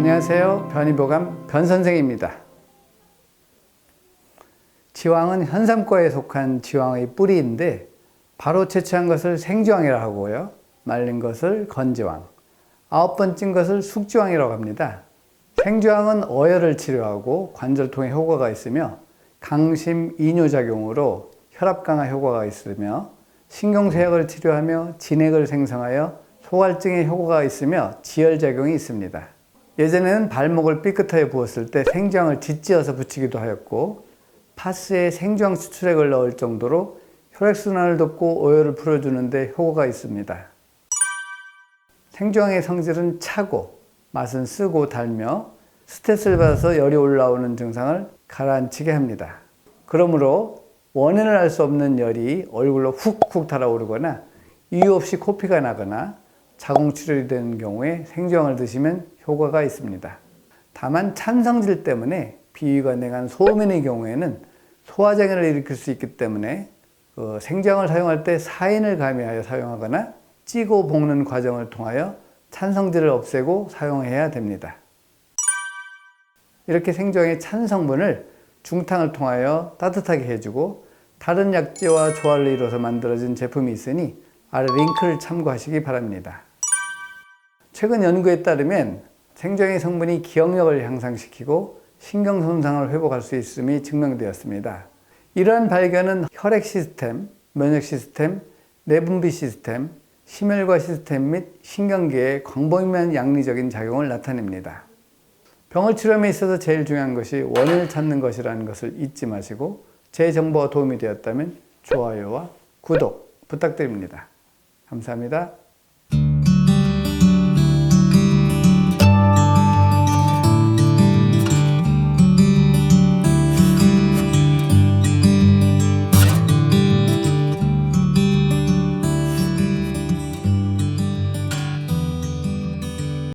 안녕하세요. 변이보감 변선생입니다. 지왕은 현삼과에 속한 지왕의 뿌리인데 바로 채취한 것을 생지왕이라고 하고요. 말린 것을 건지왕, 아홉 번찐 것을 숙지왕이라고 합니다. 생지왕은 어혈을 치료하고 관절통에 효과가 있으며 강심 이뇨작용으로 혈압 강화 효과가 있으며 신경쇠약을 치료하며 진액을 생성하여 소갈증에 효과가 있으며 지혈작용이 있습니다. 예전에는 발목을 삐끗하게 부었을 때 생지왕을 짓지어서 붙이기도 하였고 파스에 생지왕 추출액을 넣을 정도로 혈액순환을 돕고 오열을 풀어주는데 효과가 있습니다. 생지왕의 성질은 차고 맛은 쓰고 달며 스트레스를 받아서 열이 올라오는 증상을 가라앉히게 합니다. 그러므로 원인을 알 수 없는 열이 얼굴로 훅훅 달아오르거나 이유 없이 코피가 나거나 자궁 출혈이 되는 경우에 생지왕을 드시면 효과가 있습니다. 다만 찬성질 때문에 비위가 냉한 소민의 경우에는 소화장애를 일으킬 수 있기 때문에 그 생지왕을 사용할 때 사인을 가미하여 사용하거나 찌고 볶는 과정을 통하여 찬성질을 없애고 사용해야 됩니다. 이렇게 생지왕의 찬 성분을 중탕을 통하여 따뜻하게 해주고 다른 약재와 조화를 이뤄서 만들어진 제품이 있으니 아래 링크를 참고하시기 바랍니다. 최근 연구에 따르면 생정의 성분이 기억력을 향상시키고 신경 손상을 회복할 수 있음이 증명되었습니다. 이러한 발견은 혈액 시스템, 면역 시스템, 내분비 시스템, 심혈과 시스템 및 신경계의 광범위한 양리적인 작용을 나타냅니다. 병을 치료함에 있어서 제일 중요한 것이 원인을 찾는 것이라는 것을 잊지 마시고 제 정보가 도움이 되었다면 좋아요와 구독 부탁드립니다. 감사합니다.